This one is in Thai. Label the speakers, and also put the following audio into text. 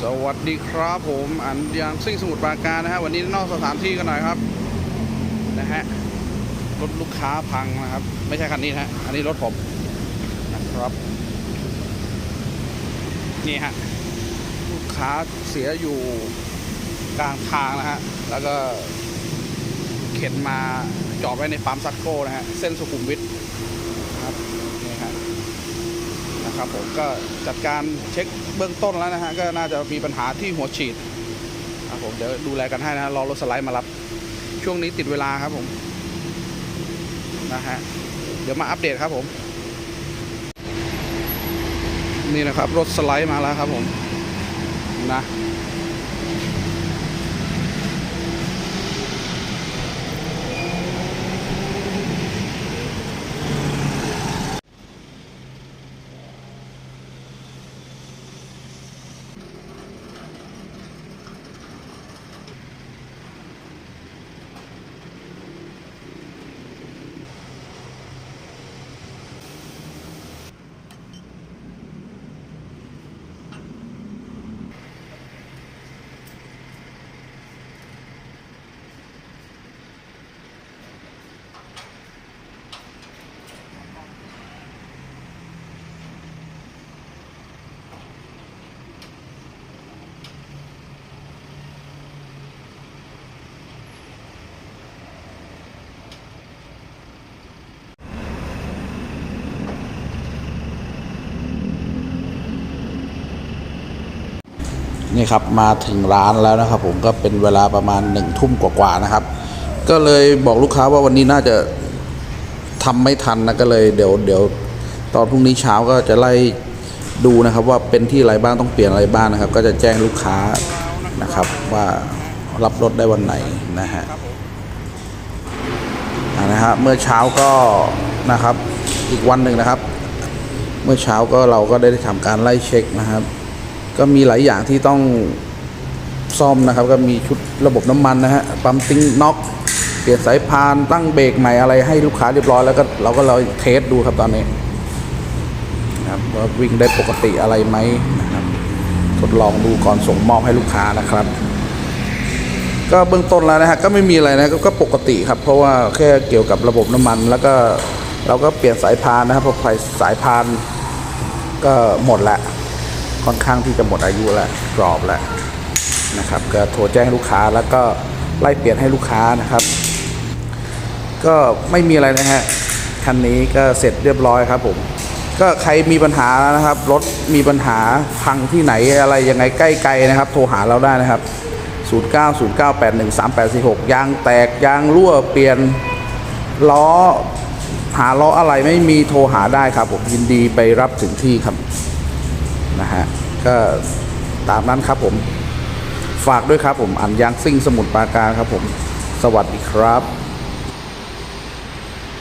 Speaker 1: สวัสดีครับผมอันยางซิ่งสมุทรปราการนะฮะวันนี้นอกสถานที่กันหน่อยครับนะฮะรถลูกค้าพังนะครับ ไม่ใช่คันนี้นะฮะอันนี้รถผมนะครับ นี่ฮะลูกค้าเสียอยู่กลางทางนะฮะแล้วก็เข็นมาจอดไว้ในปั๊มซักโก้นะฮะเส้นสุขุมวิท ครับผมก็จัดการเช็คเบื้องต้นแล้วนะฮะก็น่าจะมีปัญหาที่หัวฉีดครับผมเดี๋ยวดูแลกันให้นะรอรถสไลด์มารับ ช่วงนี้ติดเวลาครับผมนะฮะเดี๋ยวมาอัปเดตครับผม นี่นะครับรถสไลด์มาแล้วครับผมนะ นี่ครับมาถึงร้านแล้วนะครับ ผมก็เป็นเวลาประมาณหนึ่งทุ่มกว่าๆนะครับ ก็เลยบอกลูกค้าว่าวันนี้น่าจะทำไม่ทันนะก็เลยเดี๋ยวเดี๋ยวตอนพรุ่งนี้เช้าก็จะไล่ดูนะครับ ว่าเป็นที่อะไรบ้างต้องเปลี่ยนอะไรบ้างนะครับ ก็จะแจ้งลูกค้านะครับ ว่ารับรถได้วันไหนนะฮะอ่านะฮะเมื่อเช้าก็นะครับอีกวันหนึ่งนะครับ เมื่อเช้าก็เราก็ได้ทำการไล่เช็คนะครับ ก็มีหลายอย่างที่ต้องซ่อมนะครับ ก็มีชุดระบบน้ำมันนะฮะปั๊มติ้งน็อกเปลี่ยนสายพานตั้งเบรกใหม่อะไรให้ลูกค้าเรียบร้อยแล้วก็เราก็เราเทสดูครับตอนนี้นะครับว่าวิ่งได้ปกติอะไรไหมนะครับ ทดลองดูก่อนส่งมอบให้ลูกค้านะครับ ก็เบื้องต้นแล้วนะฮะก็ไม่มีอะไรนะก็ก็ปกติครับ เพราะว่าแค่เกี่ยวกับระบบน้ำมัน แล้วก็เราก็เปลี่ยนสายพานนะครับเพราะสายพานก็หมดล้ว ค่อนข้างที่จะหมดอายุแล้วกรอบแล้วนะครับ ก็โทรแจ้งลูกค้าแล้วก็ไล่เปลี่ยนให้ลูกค้านะครับ ก็ไม่มีอะไรนะฮะคันนี้ก็เสร็จเรียบร้อยครับผมก็ใครมีปัญหานะครับ รถมีปัญหาพังที่ไหนอะไรยังไงใกล้ไกลนะครับ โทรหาเราได้นะครับ 0909813846 ยางแตกยางรั่วเปลี่ยนล้อหาล้ออะไรไม่มีโทรหาได้ครับผมยินดีไปรับถึงที่ครับ นะฮะก็ตามนั้นครับผมฝากด้วยครับผมอันยางซิ่งสมุดปราการครับผม สวัสดีครับ